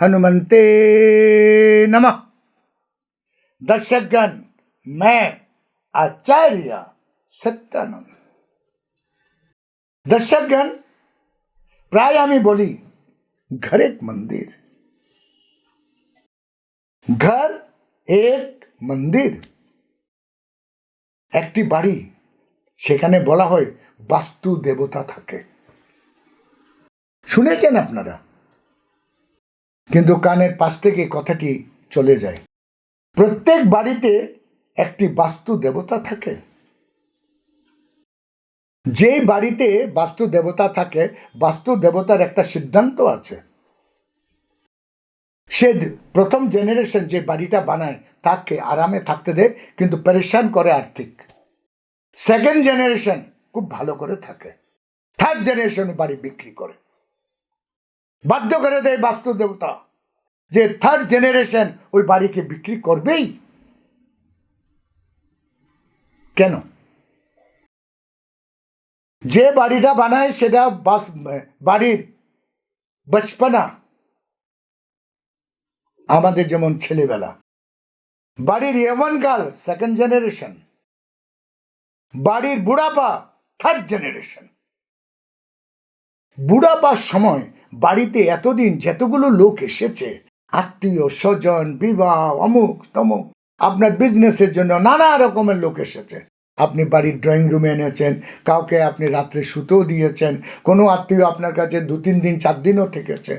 हनुमंते नमः दर्शकगण मैं आचार्य सत्यानंद दर्शकगण প্রায় আমি বলি ঘর এক মন্দির ঘর এক মন্দির একটি বাড়ি সেখানে বলা হয় বাস্তু দেবতা থাকে শুনেছেন আপনারা? কিন্তু কানের পাশ থেকে কথাটি চলে যায়। প্রত্যেক বাড়িতে একটি বাস্তু দেবতা থাকে। যে বাড়িতে বাস্তু দেবতা থাকে, বাস্তু দেবতার একটা সিদ্ধান্ত আছে। সে প্রথম জেনারেশন যে বাড়িটা বানায়, তাকে আরামে থাকতে দেয়, কিন্তু পরেশান করে আর্থিক। সেকেন্ড জেনারেশন খুব ভালো করে থাকে। থার্ড জেনারেশন বাড়ি বিক্রি করে। বাধ্য করে দেয় বাস্তু দেবতা যে থার্ড জেনারেশন ওই বাড়িকে বিক্রি করবেই। কেন? যে বাড়িটা বানায় সেটা বাস, বাড়ির বচপনা আমাদের যেমন ছেলেবেলা। বাড়ির ইয়মনকাল সেকেন্ড জেনারেশন বাড়ির বুড়াপা থার্ড জেনারেশন বুড়াপার সময় বাড়িতে এতদিন যতগুলো লোক এসেছে, আত্মীয় স্বজন, বিবাহ, অমুক, তমুক, আপনার বিজনেসের জন্য নানা রকমের লোক এসেছে। আপনি বাড়ির ড্রয়িং রুমে এনেছেন, কাউকে আপনি রাত্রে শুতেও দিয়েছেন, কোনো আত্মীয় আপনার কাছে দু, তিন দিন, চার দিনও থেকেছে।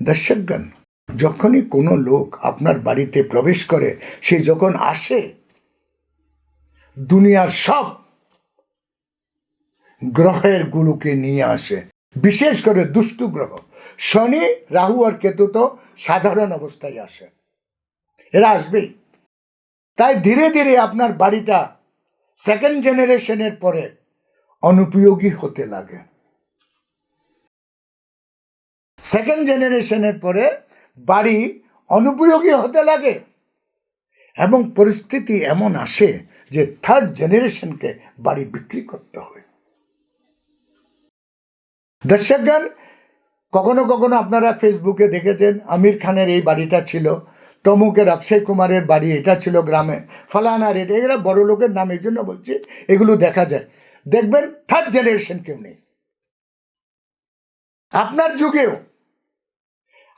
দর্শকগণ, যখনই কোনো লোক আপনার বাড়িতে প্রবেশ করে, সে যখন আসে, দুনিয়ার সব গ্রহের গুলোকে নিয়ে আসে, বিশেষ করে দুষ্টু গ্রহ। শনি, রাহু আর কেতু তো সাধারণ অবস্থায় আসে। এরা আসবেই। তাই ধীরে ধীরে আপনার বাড়িটা সেকেন্ড জেনারেশনের পরে অনুপযোগী হতে লাগে। সেকেন্ড জেনারেশনের পরে বাড়ি অনুপযোগী হতে লাগে এবং পরিস্থিতি এমন আসে যে থার্ড জেনারেশনকে বাড়ি বিক্রি করতে হয়। দর্শকগণ কখনো কখনো আপনারা ফেসবুকে দেখেছেন আমির খানের এই বাড়িটা ছিল তমুকের অক্ষয় কুমারের বাড়ি, এটা ছিল গ্রামে, ফলানা রেট এগুলো বড় লোকের নাম এই জন্য বলছি, এগুলো দেখা যায়। দেখবেন থার্ড জেনারেশন কেউ নেই। আপনার যুগেও।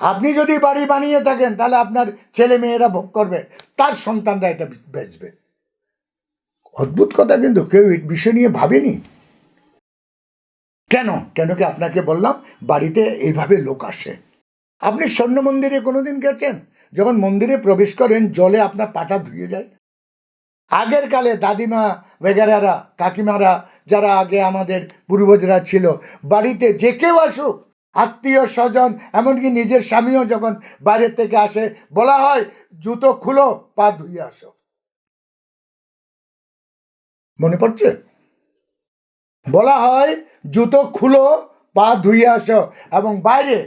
আপনি যদি বাড়ি বানিয়ে থাকেন, তাহলে আপনার ছেলে মেয়েরা ভোগ করবে, তার সন্তানরা এটা বেচবে। অদ্ভুত কথা কিন্তু, কেউ বিষয় নিয়ে ভাবেনি। কেন? কেন কি আপনাকে বললাম? বাড়িতে এইভাবে লোক আসে। আপনি স্বর্ণ মন্দিরে কোনোদিন গেছেন? যখন মন্দিরে প্রবেশ করেন, জলে আপনার পাটা ধুয়ে যায়। আগের কালে দাদিমা বেগারারা কাকিমারা যারা আগে আমাদের পূর্বজরা ছিল, বাড়িতে যে কেউ আসুক, আত্মীয় স্বজন, এমনকি নিজের স্বামীও যখন বাইরের থেকে আসে, বলা হয়, জুতো খুলো, পা ধুয়ে আসো। মনে পড়ছে? বলা হয়, জুতো খুলো পা ধুয়ে আসো। এবং বাইরে,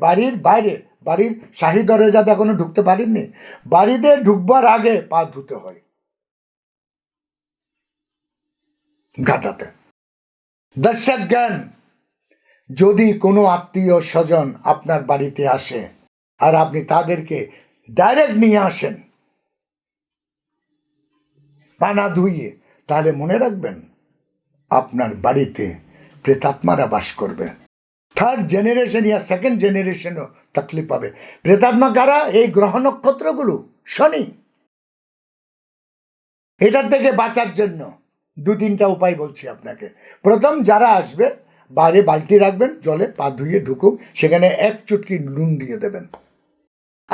বাড়ির বাইরে, বাড়ির শাহী দরজাতে এখনও ঢুকতে পারেননি। বাড়িতে ঢুকবার আগে পা ধুতে হয়। ঘাটাতে দর্শক জ্ঞান যদি কোনো আত্মীয় স্বজন আপনার বাড়িতে আসে আর আপনি তাদেরকে ডাইরেক্ট নিয়ে আসেন, পানা ধুইয়ে, তাহলে মনে রাখবেন আপনার বাড়িতে প্রেতাত্মারা বাস করবে। থার্ড জেনারেশন ইয়া সেকেন্ড জেনারেশনও তকলিফ পাবে। প্রেতাত্মা কারা? এই গ্রহ নক্ষত্রগুলো শনি। এটার থেকে বাঁচার জন্য দু তিনটা উপায় বলছি আপনাকে। প্রথম, যারা আসবে, বাইরে বালতি রাখবেন, জলে পা ধুয়ে ঢুকুক, সেখানে এক চুটকি নুন দিয়ে দেবেন।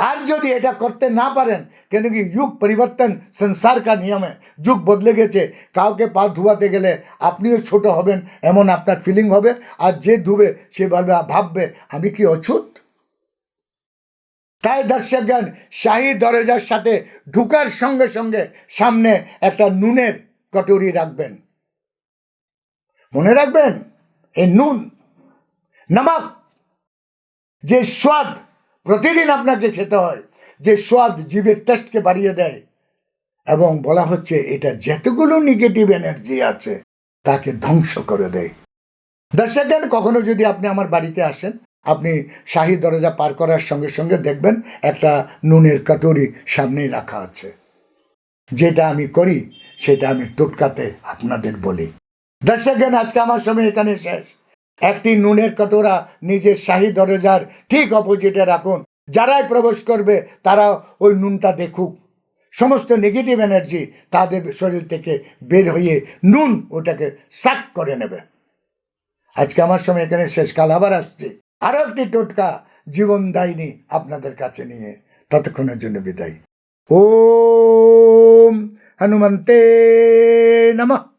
আর যদি এটা করতে না পারেন, কেন কি যুগ পরিবর্তন, সংসার কা নিয়মে যুগ বদলে গেছে, কাউকে পা ধুয়াতে গেলে আপনিও ছোট হবেন, এমন আপনার ফিলিং হবে, আর যে ধুবে, সে ভাববে, আমি কি অছুত? তাই দর্শকগণ, শাহী দরজার সাথে ঢুকার সঙ্গে সঙ্গে সামনে একটা নুনের কটুরি রাখবেন। মনে রাখবেন, এই নুন, নমক, যে স্বাদ প্রতিদিন আপনাকে খেতে হয় যে স্বাদ জীবের টেস্টকে বাড়িয়ে দেয়। এবং বলা হচ্ছে এটা যতগুলো নেগেটিভ এনার্জি আছে, তাকে ধ্বংস করে দেয়। দর্শকগণ কখনো যদি আপনি আমার বাড়িতে আসেন, আপনি শাহী দরজা পার করার সঙ্গে সঙ্গে দেখবেন একটা নুনের কাটুরি সামনেই রাখা আছে। যেটা আমি করি, সেটা আমি টোটকাতে আপনাদের বলি। দর্শকগণ আজকে আমার সময় এখানে শেষ। একটি নুনের কটোরা নিজের শাহী দরজার ঠিক অপোজিটে রাখুন। যারাই প্রবেশ করবে তারা ওই নুনটা দেখুক। সমস্ত নেগেটিভ এনার্জি তাদের শরীর থেকে বের হয়ে নুন ওটাকে সাক করে নেবে। আজকে আমার সময় এখানে শেষ। কাল আবার আসছি। আরও একটি টোটকা জীবনদায়িনী আপনাদের কাছে নিয়ে ততক্ষণের জন্য বিদায়। ওম হনুমন্তে নমঃ।